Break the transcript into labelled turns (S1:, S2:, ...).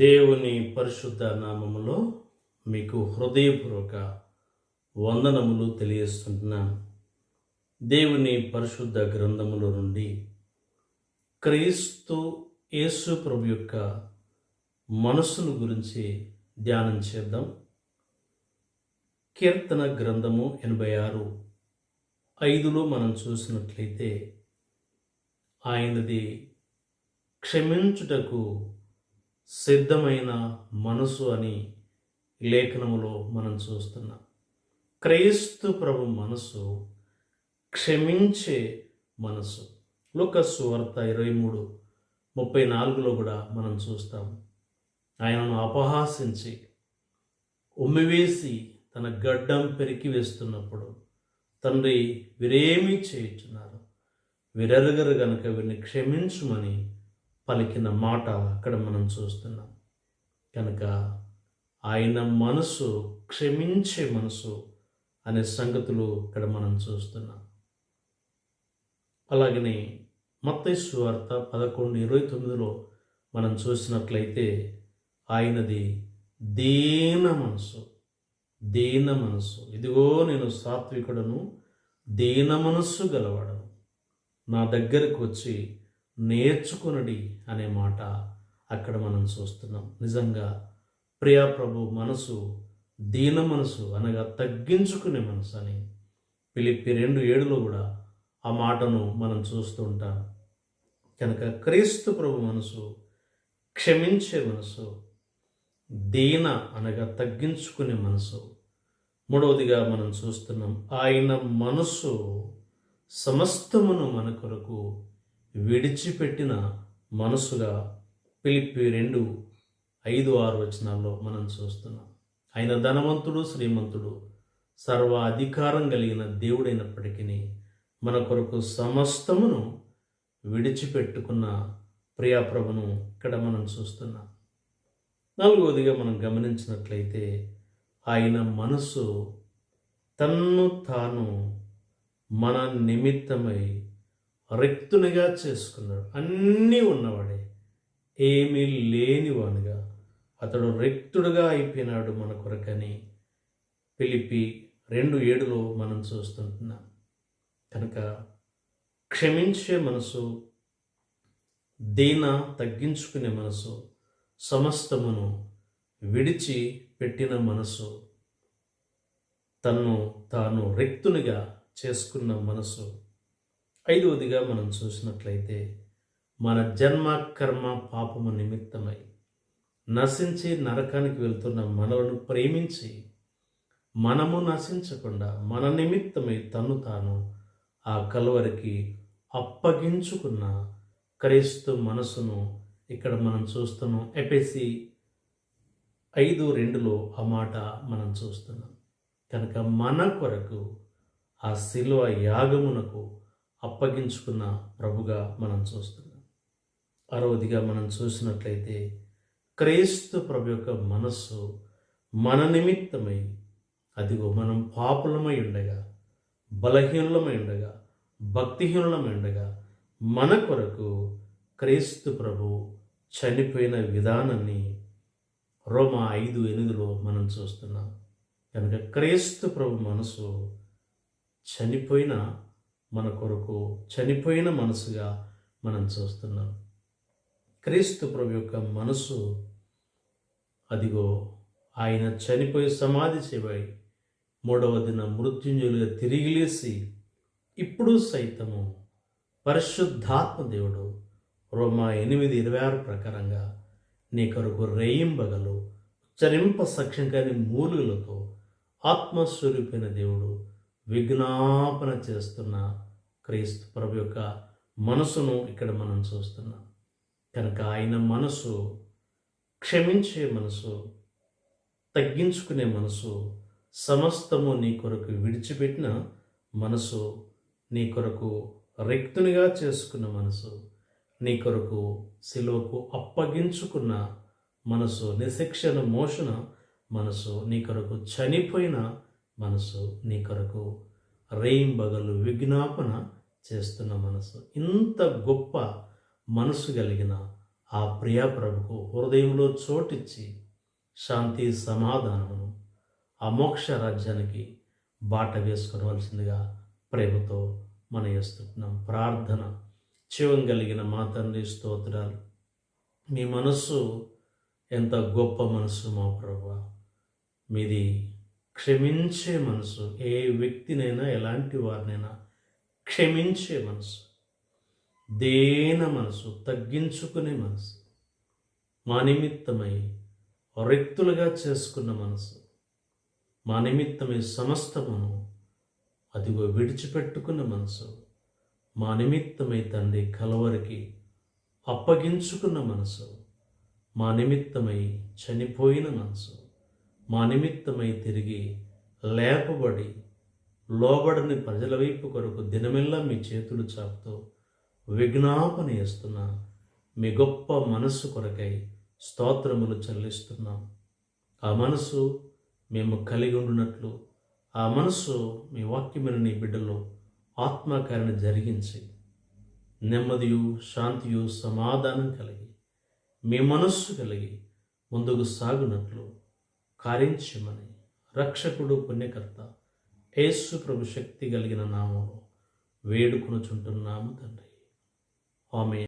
S1: దేవుని పరిశుద్ధ నామములో మీకు హృదయపూర్వక వందనములు తెలియజేస్తుంటున్నాను. దేవుని పరిశుద్ధ గ్రంథములో నుండి క్రీస్తు యేసు ప్రభు యొక్క మనసును గురించి ధ్యానం చేద్దాం. కీర్తన గ్రంథము ఎనభై ఆరు ఐదులో మనం చూసినట్లయితే ఆయనది క్షమించుటకు సిద్ధమైన మనసు అని లేఖనములో మనం చూస్తున్నాం. క్రైస్తు ప్రభు మనసు క్షమించే మనసు. లుకస్సు వార్త ఇరవై మూడు ముప్పై నాలుగులో కూడా మనం చూస్తాం. ఆయనను అపహాసించి ఉమ్మివేసి తన గడ్డం పెరికి వేస్తున్నప్పుడు తండ్రి వీరేమీ చేయుచున్నారు. వీరెరగరు గనుక వీరిని క్షమించుమని పలికిన మాట అక్కడ మనం చూస్తున్నాం. కనుక ఆయన మనసు క్షమించే మనసు అనే సంగతులు ఇక్కడ మనం చూస్తున్నాం. అలాగనే మత్తైసు వార్త పదకొండు ఇరవై తొమ్మిదిలో మనం చూసినట్లయితే ఆయనది దీన మనసు దీన మనసు. ఇదిగో నేను సాత్వికుడను దీన మనస్సు గలవాడను. నా దగ్గరకు వచ్చి నేర్చుకునడి అనే మాట అక్కడ మనం చూస్తున్నాం. నిజంగా ప్రియా ప్రభు మనసు దీన మనసు అనగా తగ్గించుకునే మనసు అని పిలిపి రెండు ఏడులో కూడా ఆ మాటను మనం చూస్తూ ఉంటాం. కనుక క్రీస్తు ప్రభు మనసు క్షమించే మనసు దీన అనగా తగ్గించుకునే మనసు. మూడవదిగా మనం చూస్తున్నాం ఆయన మనసు సమస్తమును మన కొరకు విడిచిపెట్టిన మనసుగా పిలిపి రెండు ఐదు ఆరు వచనాల్లో మనం చూస్తున్నాం. ఆయన ధనవంతుడు శ్రీమంతుడు సర్వ అధికారం కలిగిన దేవుడైనప్పటికీ మన కొరకు సమస్తమును విడిచిపెట్టుకున్న ప్రియాప్రభును ఇక్కడ మనం చూస్తున్నాం. నాలుగవదిగా మనం గమనించినట్లయితే ఆయన మనసు తన్ను తాను మన నిమిత్తమై రిక్తునిగా చేసుకున్నాడు. అన్నీ ఉన్నవాడే. ఏమీ లేనివానుగా. అతడు రిక్తుడుగా అయిపోయినాడు మన కొరకని పిలిపి రెండు ఏడులో మనం చూస్తుంటున్నాం. కనుక క్షమించే మనసు దీన తగ్గించుకునే మనసు సమస్తమును విడిచి పెట్టిన మనసు తన్ను తాను రిక్తునిగా చేసుకున్న మనసు ఐదవదిగా మనం చూసినట్లయితే మన జన్మ కర్మ పాపము నిమిత్తమై నశించి నరకానికి వెళ్తున్న మనలను ప్రేమించి మనము నశించకుండా మన నిమిత్తమై తను తాను ఆ కలువరికి అప్పగించుకున్న క్రైస్తు మనసును ఇక్కడ మనం చూస్తున్నాం. ఎపిసి ఐదు రెండులో ఆ మాట మనం చూస్తున్నాం. కనుక మన కొరకు ఆ శిలువ యాగమునకు అప్పగించుకున్న ప్రభుగా మనం చూస్తున్నాం. అరవదిగా మనం చూసినట్లయితే క్రైస్తు ప్రభు యొక్క మనస్సు మన నిమిత్తమై అదిగో మనం పాపులమై ఉండగా బలహీనులమై ఉండగా భక్తిహీనులమై ఉండగా మన కొరకు క్రైస్తు ప్రభు చనిపోయిన విధానాన్ని రోమా ఐదు ఎనిమిదిలో మనం చూస్తున్నాం. కనుక క్రైస్తు ప్రభు మనసు చనిపోయిన మన కొరకు చనిపోయిన మనసుగా మనం చూస్తున్నాం. క్రీస్తు ప్రభు యొక్క మనసు అదిగో ఆయన చనిపోయి సమాధి చేయబడి మూడవ దిన మృత్యుంజయులుగా తిరిగి లేసి ఇప్పుడు సైతము పరిశుద్ధాత్మ దేవుడు రోమా ఎనిమిది ఇరవై ఆరు ప్రకారంగా నీ కొరకు రేయింబగలు ఉచ్చరింప సఖ్యం కాని మూలుగులతో ఆత్మస్వరూపైన దేవుడు విజ్ఞాపన చేస్తున్న క్రీస్తు ప్రభు యొక్క మనసును ఇక్కడ మనం చూస్తున్నాం. కనుక ఆయన మనసు క్షమించే మనసు తగ్గించుకునే మనసు సమస్తము నీ కొరకు విడిచిపెట్టిన మనసు నీ కొరకు రిక్తునిగా చేసుకున్న మనసు నీ కొరకు శిలువకు అప్పగించుకున్న మనసు నిశిక్షణ మోషణ మనసు నీ కొరకు చనిపోయిన మనసు నీ కొరకు రేయింబగలు విజ్ఞాపన చేస్తున్న మనసు ఇంత గొప్ప మనసు కలిగిన ఆ ప్రియా ప్రభుకు హృదయంలో చోటిచ్చి శాంతి సమాధానమును ఆ మోక్ష రాజ్యానికి బాట వేసుకోవలసిందిగా ప్రేమతో మన చేస్తున్నాం ప్రార్థన జీవం కలిగిన మా తండ్రి స్తోత్రాలు. మీ మనస్సు ఎంత గొప్ప మనసు మా ప్రభు. మీది క్షమించే మనసు ఏ వ్యక్తినైనా ఎలాంటి వారినైనా క్షమించే మనసు దేన మనసు తగ్గించుకునే మనసు మా నిమిత్తమై రిక్తులుగా చేసుకున్న మనసు మా నిమిత్తమై సమస్తమును అదిగో విడిచిపెట్టుకున్న మనసు మా నిమిత్తమై తండ్రి కలవరికి అప్పగించుకున్న మనసు మా నిమిత్తమై చనిపోయిన మనసు మా నిమిత్తమై తిరిగి లేపబడి లోబడని ప్రజల వైపు కొరకు దినమెల్లా మీ చేతులు చాపుతూ విజ్ఞాపన చేస్తున్న మీ గొప్ప మనస్సు కొరకై స్తోత్రములు చెల్లిస్తున్నాం. ఆ మనసు మేము కలిగి ఉండునట్లు ఆ మనసు మీ వాక్యమైన నీ బిడ్డలో ఆత్మకారిని జరిగించి నెమ్మదియు శాంతియు సమాధానం కలిగి మీ మనస్సు కలిగి ముందుకు సాగునట్లు కారించమని. రక్షకుడు పుణ్యకర్త. యేసు ప్రభు శక్తి కలిగిన నామము వేడుకొనుచుంటున్నాము తండ్రి. ఆమె